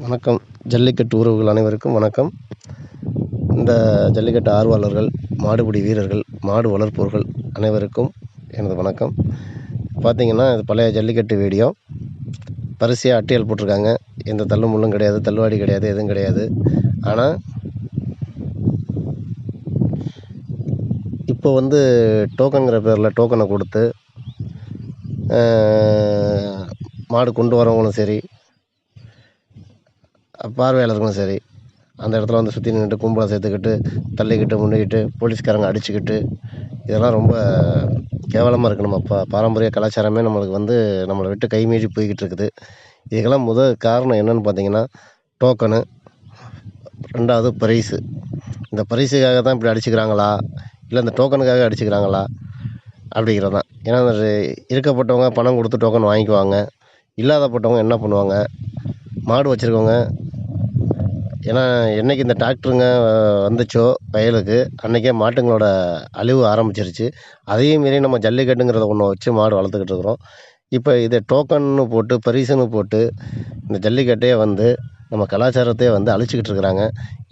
வணக்கம். ஜல்லிக்கட்டு உறவுகள் அனைவருக்கும் வணக்கம். இந்த ஜல்லிக்கட்டு ஆர்வலர்கள் மாடுபிடி வீரர்கள் மாடு வளர்ப்போர்கள் அனைவருக்கும் எனது வணக்கம். பார்த்தீங்கன்னா இது பழைய ஜல்லிக்கட்டு வீடியோ. வரிசையாக அட்டியல் போட்டிருக்காங்க. எந்த தள்ளு முள்ளும் கிடையாது தள்ளுவாடி கிடையாது எதுவும் கிடையாது. ஆனால் இப்போ வந்து டோக்கனுங்கிற பேரில் டோக்கனை கொடுத்து மாடு கொண்டு வரவங்களும் சரி பார்வையாளர்களும் சரி அந்த இடத்துல வந்து சுற்றி நின்றுட்டு கும்பலை சேர்த்துக்கிட்டு தள்ளிக்கிட்டு முன்னிக்கிட்டு போலீஸ்காரங்க அடிச்சுக்கிட்டு இதெல்லாம் ரொம்ப கேவலமாக இருக்குது நம்ம பா பாரம்பரிய கலாச்சாரமே நம்மளுக்கு வந்து நம்மளை விட்டு கை மீறி போய்கிட்டு இருக்குது. இதுக்கெல்லாம் முதல் காரணம் என்னென்னு பார்த்தீங்கன்னா டோக்கனு ரெண்டாவது பரிசு. இந்த பரிசுக்காக தான் இப்படி அடிச்சுக்கிறாங்களா? இல்லை இந்த டோக்கனுக்காக அடிச்சுக்கிறாங்களா? அப்படிங்கிறது தான் ஏன்னா அந்த இருக்கப்பட்டவங்க பணம் கொடுத்து டோக்கன் வாங்கிக்குவாங்க. இல்லாதப்பட்டவங்க என்ன பண்ணுவாங்க? மாடு வச்சுருக்கவங்க ஏன்னா என்னைக்கு இந்த டிராக்டருங்க வந்துச்சோ வயலுக்கு அன்றைக்கே மாட்டுங்களோட அழிவு ஆரம்பிச்சிருச்சு. அதையும் மீறி நம்ம ஜல்லிக்கட்டுங்கிறத ஒன்று வச்சு மாடு வளர்த்துக்கிட்டு இருக்கிறோம். இப்போ இதை டோக்கன்னு போட்டு பரிசுன்னு போட்டு இந்த ஜல்லிக்கட்டையே வந்து நம்ம கலாச்சாரத்தையே வந்து அழிச்சிக்கிட்டு இருக்கிறாங்க.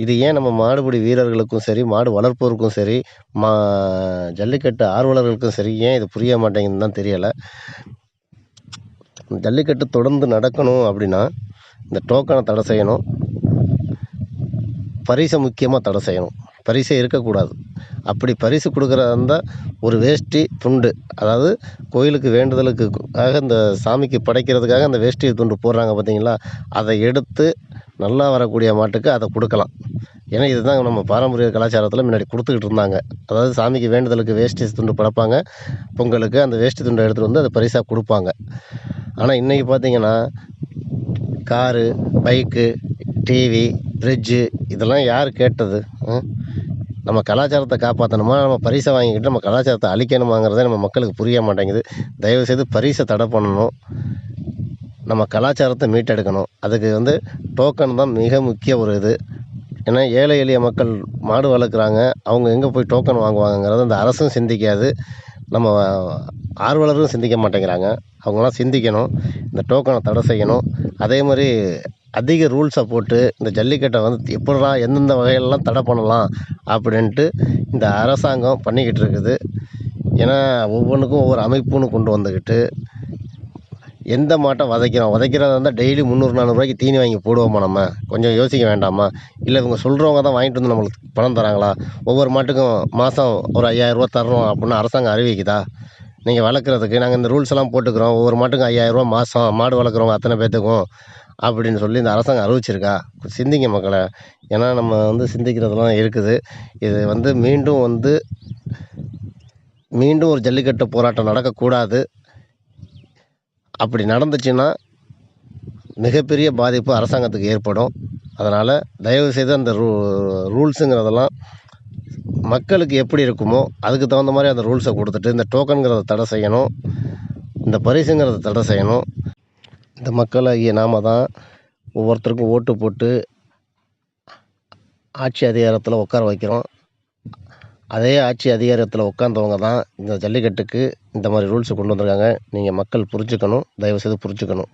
இது ஏன் நம்ம மாடுபிடி வீரர்களுக்கும் சரி மாடு வளர்ப்போருக்கும் சரி மா ஜல்லிக்கட்டு ஆர்வலர்களுக்கும் சரி ஏன் இது புரிய மாட்டேங்குதுன்னு தான் தெரியலை. ஜல்லிக்கட்டு தொடர்ந்து நடக்கணும் அப்படின்னா இந்த டோக்கனை தடை செய்யணும். பரிசை முக்கியமாக தடை செய்யணும். பரிசே இருக்கக்கூடாது. அப்படி பரிசு கொடுக்குறதா இருந்தால் ஒரு வேஷ்டி துண்டு அதாவது கோயிலுக்கு வேண்டுதலுக்குக்காக இந்த சாமிக்கு படைக்கிறதுக்காக அந்த வேஷ்டி துண்டு போடுறாங்க பார்த்தீங்களா அதை எடுத்து நல்லா வரக்கூடிய மாட்டுக்கு அதை கொடுக்கலாம். ஏன்னா இதுதான் நம்ம பாரம்பரிய கலாச்சாரத்தில் முன்னாடி கொடுத்துக்கிட்டு இருந்தாங்க. அதாவது சாமிக்கு வேண்டுதலுக்கு வேஷ்டி துண்டு படைப்பாங்க. பொங்கலுக்கு அந்த வேஷ்டி துண்டை எடுத்துகிட்டு வந்து அதை பரிசாக கொடுப்பாங்க. ஆனால் இன்றைக்கி பார்த்தீங்கன்னா காரு பைக்கு டிவி ஃப்ரிட்ஜு இதெல்லாம் யார் கேட்டது? நம்ம கலாச்சாரத்தை காப்பாற்றணுமா நம்ம பரிசை வாங்கிக்கிட்டு நம்ம கலாச்சாரத்தை அழிக்கணுமாங்கிறதே நம்ம மக்களுக்கு புரிய மாட்டேங்குது. தயவுசெய்து பரிசை தடை பண்ணணும். நம்ம கலாச்சாரத்தை மீட்டெடுக்கணும். அதுக்கு வந்து டோக்கன் தான் மிக முக்கிய ஒரு இது. ஏன்னா ஏழை எளிய மக்கள் மாடு வளர்க்குறாங்க. அவங்க எங்கே போய் டோக்கன் வாங்குவாங்கங்கிறது அந்த அரசும் சிந்திக்காது. நம்ம ஆர்வலரும் சிந்திக்க மாட்டேங்கிறாங்க. அவங்களாம் சிந்திக்கணும். இந்த டோக்கனை தடை செய்யணும். அதே மாதிரி அதிக ரூல்ஸை போட்டு இந்த ஜல்லிக்கட்டை வந்து எப்படிலாம் எந்தெந்த வகையிலலாம் தடை பண்ணலாம் அப்படின்ட்டு இந்த அரசாங்கம் பண்ணிக்கிட்டு இருக்குது. ஏன்னா ஒவ்வொன்றுக்கும் ஒவ்வொரு அமைப்புன்னு கொண்டு வந்துக்கிட்டு எந்த மாட்டை வதைக்கிறோம்? வதைக்கிறதா இருந்தால் டெய்லி முந்நூறு நானூறுரூவாய்க்கு தீனி வாங்கி போடுவோமா நம்ம? கொஞ்சம் யோசிக்க வேண்டாமா? இல்லை இவங்க சொல்கிறவங்க தான் வாங்கிட்டு வந்து நம்மளுக்கு பணம் தராங்களா? ஒவ்வொரு மாட்டுக்கும் மாதம் ஒரு ஐயாயிரரூவா தர்றோம் அப்படின்னு அரசாங்கம் அறிவிக்குதா? நீங்கள் வளர்க்குறதுக்கு நாங்கள் இந்த ரூல்ஸ் எல்லாம் போட்டுக்கிறோம். ஒவ்வொரு மாட்டுக்கும் ஐயாயிரரூவா மாதம் மாடு வளர்க்குறவங்க அத்தனை பேர்த்துக்கும் அப்படின்னு சொல்லி இந்த அரசாங்கம் அறிவிச்சிருக்கா. சிந்திங்க மக்களை. ஏன்னா நம்ம வந்து சிந்திக்கிறதெல்லாம் இருக்குது. இது வந்து மீண்டும் வந்து மீண்டும் ஒரு ஜல்லிக்கட்டு போராட்டம் நடக்கக்கூடாது. அப்படி நடந்துச்சுன்னா மிகப்பெரிய பாதிப்பு அரசாங்கத்துக்கு ஏற்படும். அதனால் தயவுசெய்து அந்த ரூ ரூல்ஸுங்கிறதெல்லாம் மக்களுக்கு எப்படி இருக்குமோ அதுக்கு தகுந்த மாதிரி அந்த ரூல்ஸை கொடுத்துட்டு இந்த டோக்கனுங்கிறத தடை செய்யணும். இந்த பரிசுங்கிறத தடை செய்யணும். இந்த மக்களாகிய நாம தான் ஒவ்வொருத்தருக்கும் ஓட்டு போட்டு ஆட்சி அதிகாரத்தில் உட்கார வைக்கிறோம். அதே ஆட்சி அதிகாரத்தில் உட்காந்தவங்க தான் இந்த ஜல்லிக்கட்டுக்கு இந்த மாதிரி ரூல்ஸை கொண்டு வந்திருக்காங்க. நீங்கள் மக்கள் புரிஞ்சுக்கணும் தயவுசெய்து புரிஞ்சுக்கணும்.